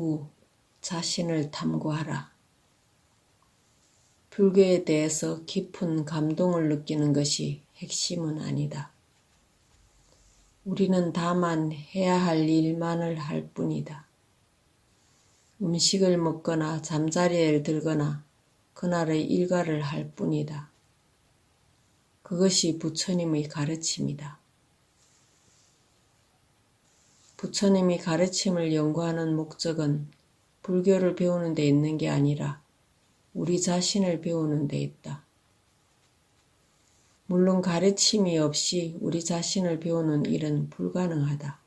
후 자신을 탐구하라. 불교에 대해서 깊은 감동을 느끼는 것이 핵심은 아니다. 우리는 다만 해야 할 일만을 할 뿐이다. 음식을 먹거나 잠자리에 들거나 그날의 일과를 할 뿐이다. 그것이 부처님의 가르침이다. 부처님이 가르침을 연구하는 목적은 불교를 배우는 데 있는 게 아니라 우리 자신을 배우는 데 있다. 물론 가르침이 없이 우리 자신을 배우는 일은 불가능하다.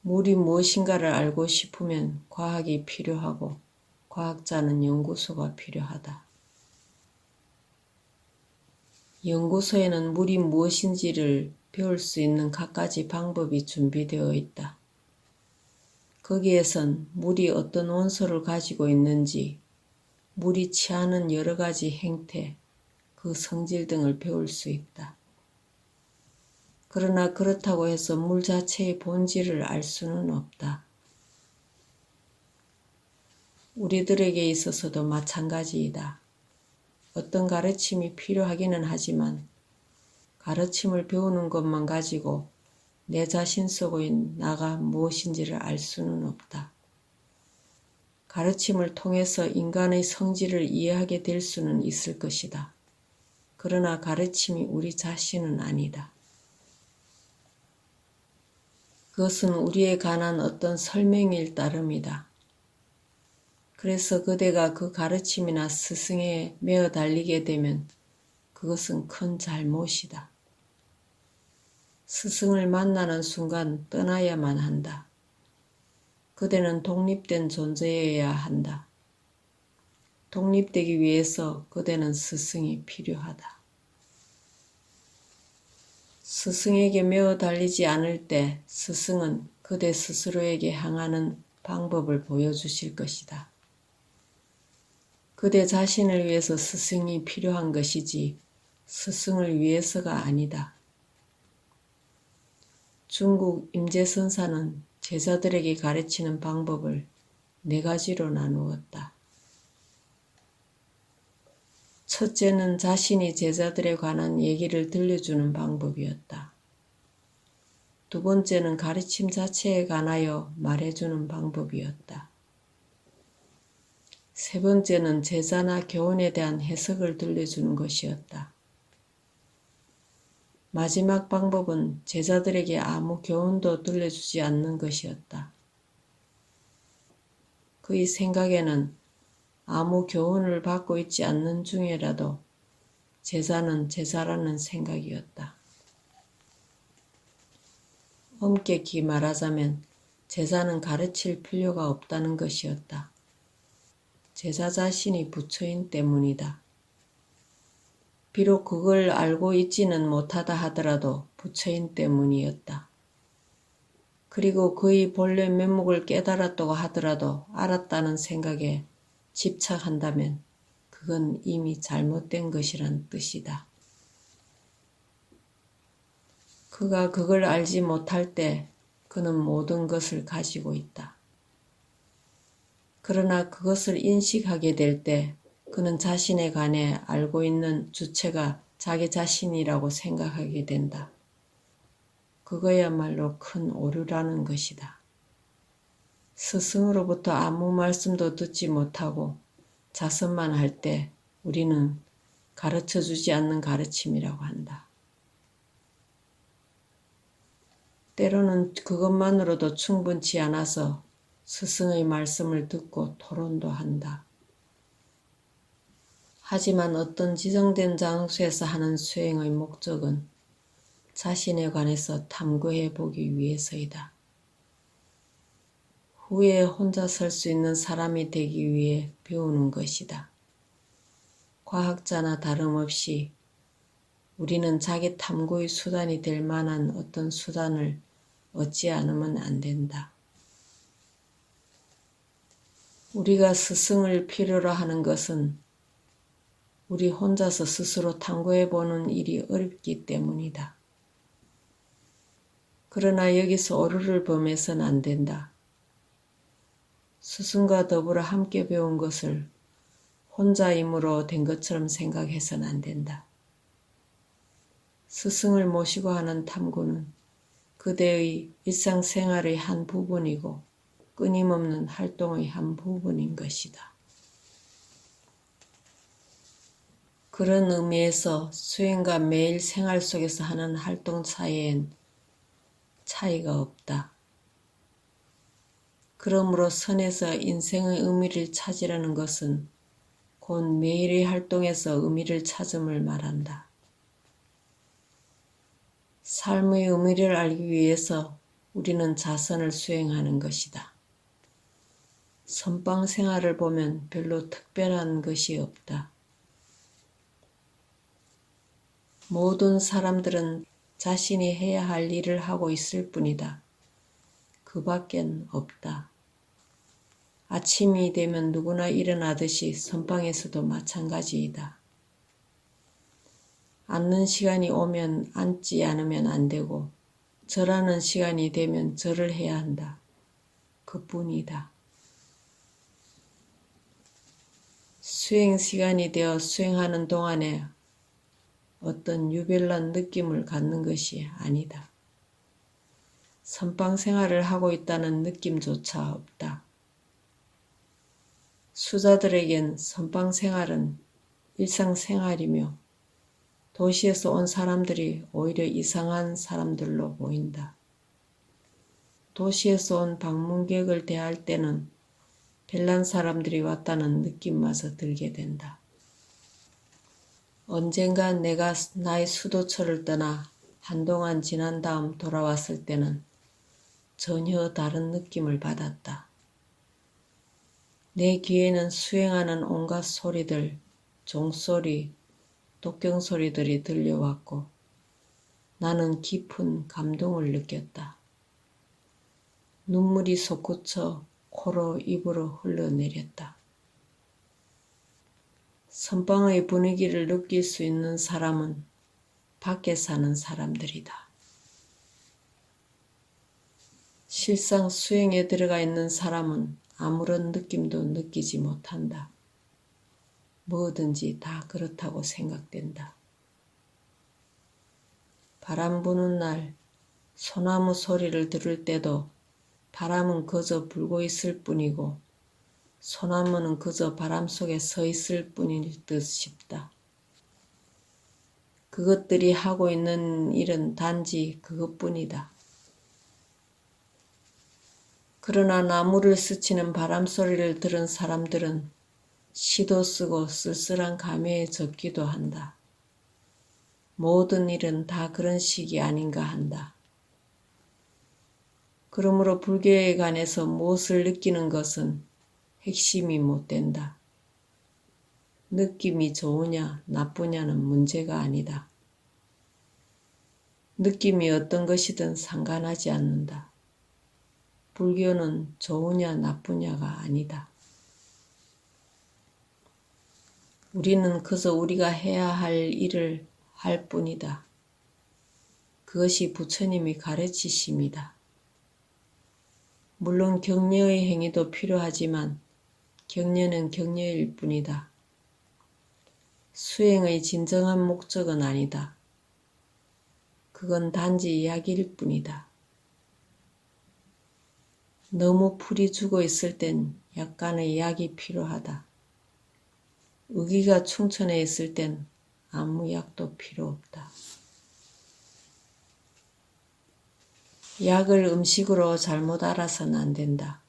물이 무엇인가를 알고 싶으면 과학이 필요하고 과학자는 연구소가 필요하다. 연구소에는 물이 무엇인지를 배울 수 있는 갖가지 방법이 준비되어 있다. 거기에선 물이 어떤 원소를 가지고 있는지, 물이 취하는 여러 가지 행태, 그 성질 등을 배울 수 있다. 그러나 그렇다고 해서 물 자체의 본질을 알 수는 없다. 우리들에게 있어서도 마찬가지이다. 어떤 가르침이 필요하기는 하지만 가르침을 배우는 것만 가지고 내 자신 속의 나가 무엇인지를 알 수는 없다. 가르침을 통해서 인간의 성질을 이해하게 될 수는 있을 것이다. 그러나 가르침이 우리 자신은 아니다. 그것은 우리에 관한 어떤 설명일 따름이다. 그래서 그대가 그 가르침이나 스승에 매어 달리게 되면 그것은 큰 잘못이다. 스승을 만나는 순간 떠나야만 한다. 그대는 독립된 존재여야 한다. 독립되기 위해서 그대는 스승이 필요하다. 스승에게 매어 달리지 않을 때 스승은 그대 스스로에게 향하는 방법을 보여주실 것이다. 그대 자신을 위해서 스승이 필요한 것이지 스승을 위해서가 아니다. 중국 임재선사는 제자들에게 가르치는 방법을 네 가지로 나누었다. 첫째는 자신이 제자들에 관한 얘기를 들려주는 방법이었다. 두 번째는 가르침 자체에 관하여 말해주는 방법이었다. 세 번째는 제자나 교훈에 대한 해석을 들려주는 것이었다. 마지막 방법은 제자들에게 아무 교훈도 들려주지 않는 것이었다. 그의 생각에는 아무 교훈을 받고 있지 않는 중에라도 제자는 제자라는 생각이었다. 엄격히 말하자면 제자는 가르칠 필요가 없다는 것이었다. 제자 자신이 부처인 때문이다. 비록 그걸 알고 있지는 못하다 하더라도 부처인 때문이었다. 그리고 그의 본래 면목을 깨달았다고 하더라도 알았다는 생각에 집착한다면 그건 이미 잘못된 것이란 뜻이다. 그가 그걸 알지 못할 때 그는 모든 것을 가지고 있다. 그러나 그것을 인식하게 될 때 그는 자신에 관해 알고 있는 주체가 자기 자신이라고 생각하게 된다. 그거야말로 큰 오류라는 것이다. 스승으로부터 아무 말씀도 듣지 못하고 자선만 할 때 우리는 가르쳐 주지 않는 가르침이라고 한다. 때로는 그것만으로도 충분치 않아서 스승의 말씀을 듣고 토론도 한다. 하지만 어떤 지정된 장소에서 하는 수행의 목적은 자신에 관해서 탐구해 보기 위해서이다. 후에 혼자 설 수 있는 사람이 되기 위해 배우는 것이다. 과학자나 다름없이 우리는 자기 탐구의 수단이 될 만한 어떤 수단을 얻지 않으면 안 된다. 우리가 스승을 필요로 하는 것은 우리 혼자서 스스로 탐구해 보는 일이 어렵기 때문이다. 그러나 여기서 오류를 범해서는 안 된다. 스승과 더불어 함께 배운 것을 혼자 힘으로 된 것처럼 생각해서는 안 된다. 스승을 모시고 하는 탐구는 그대의 일상생활의 한 부분이고 끊임없는 활동의 한 부분인 것이다. 그런 의미에서 수행과 매일 생활 속에서 하는 활동 사이엔 차이가 없다. 그러므로 선에서 인생의 의미를 찾으려는 것은 곧 매일의 활동에서 의미를 찾음을 말한다. 삶의 의미를 알기 위해서 우리는 자선을 수행하는 것이다. 선방 생활을 보면 별로 특별한 것이 없다. 모든 사람들은 자신이 해야 할 일을 하고 있을 뿐이다. 그 밖엔 없다. 아침이 되면 누구나 일어나듯이 선방에서도 마찬가지이다. 앉는 시간이 오면 앉지 않으면 안 되고 절하는 시간이 되면 절을 해야 한다. 그 뿐이다. 수행 시간이 되어 수행하는 동안에 어떤 유별난 느낌을 갖는 것이 아니다. 선방 생활을 하고 있다는 느낌조차 없다. 수자들에겐 선방 생활은 일상 생활이며 도시에서 온 사람들이 오히려 이상한 사람들로 보인다. 도시에서 온 방문객을 대할 때는 별난 사람들이 왔다는 느낌마저 들게 된다. 언젠가 내가 나의 수도처를 떠나 한동안 지난 다음 돌아왔을 때는 전혀 다른 느낌을 받았다. 내 귀에는 수행하는 온갖 소리들, 종소리, 독경소리들이 들려왔고 나는 깊은 감동을 느꼈다. 눈물이 솟구쳐 코로 입으로 흘러내렸다. 선방의 분위기를 느낄 수 있는 사람은 밖에 사는 사람들이다. 실상 수행에 들어가 있는 사람은 아무런 느낌도 느끼지 못한다. 뭐든지 다 그렇다고 생각된다. 바람 부는 날 소나무 소리를 들을 때도 바람은 그저 불고 있을 뿐이고 소나무는 그저 바람 속에 서 있을 뿐일 듯 싶다. 그것들이 하고 있는 일은 단지 그것뿐이다. 그러나 나무를 스치는 바람 소리를 들은 사람들은 시도 쓰고 쓸쓸한 감회에 젖기도 한다. 모든 일은 다 그런 식이 아닌가 한다. 그러므로 불교에 관해서 무엇을 느끼는 것은 핵심이 못 된다. 느낌이 좋으냐 나쁘냐는 문제가 아니다. 느낌이 어떤 것이든 상관하지 않는다. 불교는 좋으냐 나쁘냐가 아니다. 우리는 그저 우리가 해야 할 일을 할 뿐이다. 그것이 부처님이 가르치심이다. 물론 격려의 행위도 필요하지만 격려는 격려일 뿐이다. 수행의 진정한 목적은 아니다. 그건 단지 이야기일 뿐이다. 너무 풀이 죽어 있을 땐 약간의 약이 필요하다. 의기가 충천해 있을 땐 아무 약도 필요 없다. 약을 음식으로 잘못 알아서는 안 된다.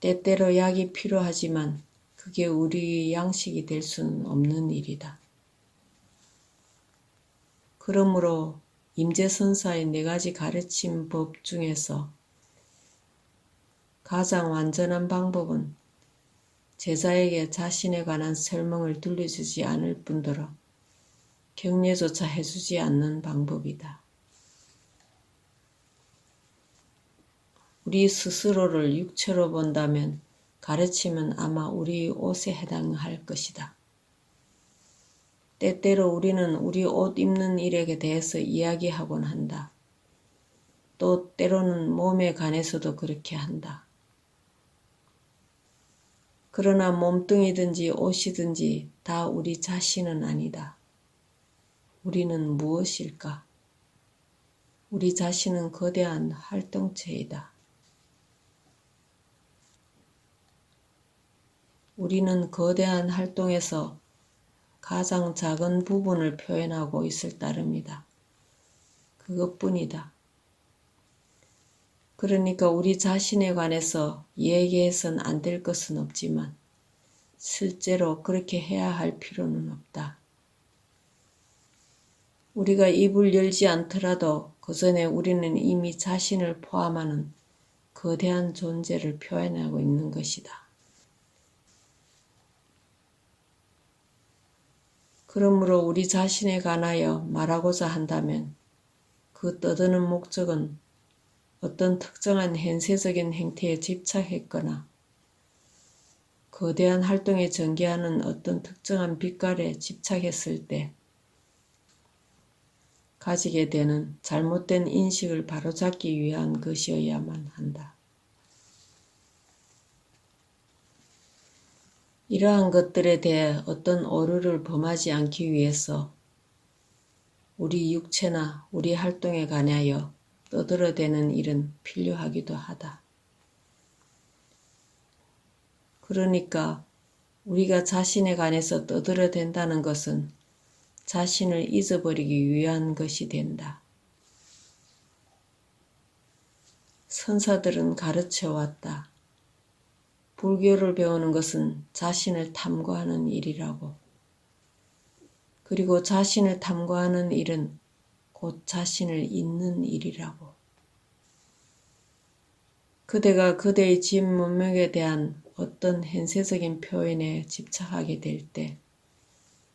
때때로 약이 필요하지만 그게 우리 양식이 될 수는 없는 일이다. 그러므로 임재선사의 네 가지 가르침 법 중에서 가장 완전한 방법은 제자에게 자신에 관한 설명을 들려주지 않을 뿐더러 격려조차 해주지 않는 방법이다. 우리 스스로를 육체로 본다면 가르침은 아마 우리 옷에 해당할 것이다. 때때로 우리는 우리 옷 입는 일에 대해서 이야기하곤 한다. 또 때로는 몸에 관해서도 그렇게 한다. 그러나 몸뚱이든지 옷이든지 다 우리 자신은 아니다. 우리는 무엇일까? 우리 자신은 거대한 활동체이다. 우리는 거대한 활동에서 가장 작은 부분을 표현하고 있을 따름이다. 그것뿐이다. 그러니까 우리 자신에 관해서 얘기해선 안 될 것은 없지만 실제로 그렇게 해야 할 필요는 없다. 우리가 입을 열지 않더라도 그 전에 우리는 이미 자신을 포함하는 거대한 존재를 표현하고 있는 것이다. 그러므로 우리 자신에 관하여 말하고자 한다면 그 떠드는 목적은 어떤 특정한 현세적인 행태에 집착했거나 거대한 활동에 전개하는 어떤 특정한 빛깔에 집착했을 때 가지게 되는 잘못된 인식을 바로잡기 위한 것이어야만 한다. 이러한 것들에 대해 어떤 오류를 범하지 않기 위해서 우리 육체나 우리 활동에 관하여 떠들어대는 일은 필요하기도 하다. 그러니까 우리가 자신에 관해서 떠들어댄다는 것은 자신을 잊어버리기 위한 것이 된다. 선사들은 가르쳐 왔다. 불교를 배우는 것은 자신을 탐구하는 일이라고. 그리고 자신을 탐구하는 일은 곧 자신을 잊는 일이라고. 그대가 그대의 집 문명에 대한 어떤 현세적인 표현에 집착하게 될 때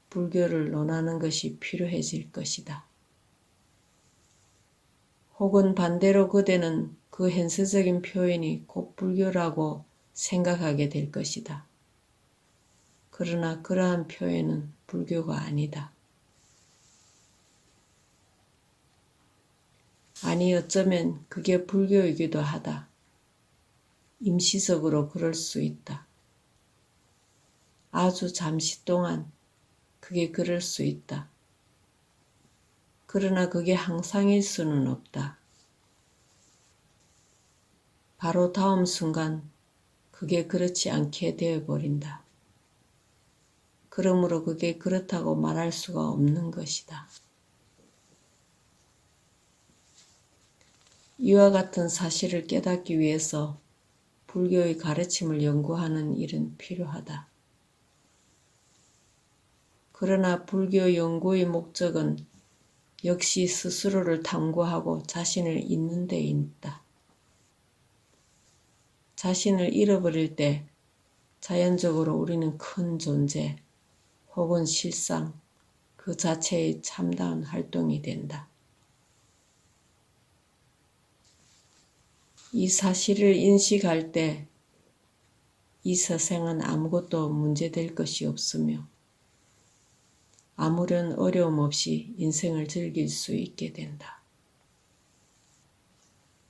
불교를 논하는 것이 필요해질 것이다. 혹은 반대로 그대는 그 현세적인 표현이 곧 불교라고 생각하게 될 것이다. 그러나 그러한 표현은 불교가 아니다. 아니 어쩌면 그게 불교이기도 하다. 임시적으로 그럴 수 있다. 아주 잠시 동안 그게 그럴 수 있다. 그러나 그게 항상일 수는 없다. 바로 다음 순간 그게 그렇지 않게 되어버린다. 그러므로 그게 그렇다고 말할 수가 없는 것이다. 이와 같은 사실을 깨닫기 위해서 불교의 가르침을 연구하는 일은 필요하다. 그러나 불교 연구의 목적은 역시 스스로를 탐구하고 자신을 잊는 데 있다. 자신을 잃어버릴 때 자연적으로 우리는 큰 존재 혹은 실상 그 자체의 참다운 활동이 된다. 이 사실을 인식할 때이 세상은 아무것도 문제될 것이 없으며 아무런 어려움 없이 인생을 즐길 수 있게 된다.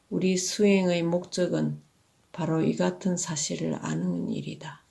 우리 수행의 목적은 바로 이 같은 사실을 아는 일이다.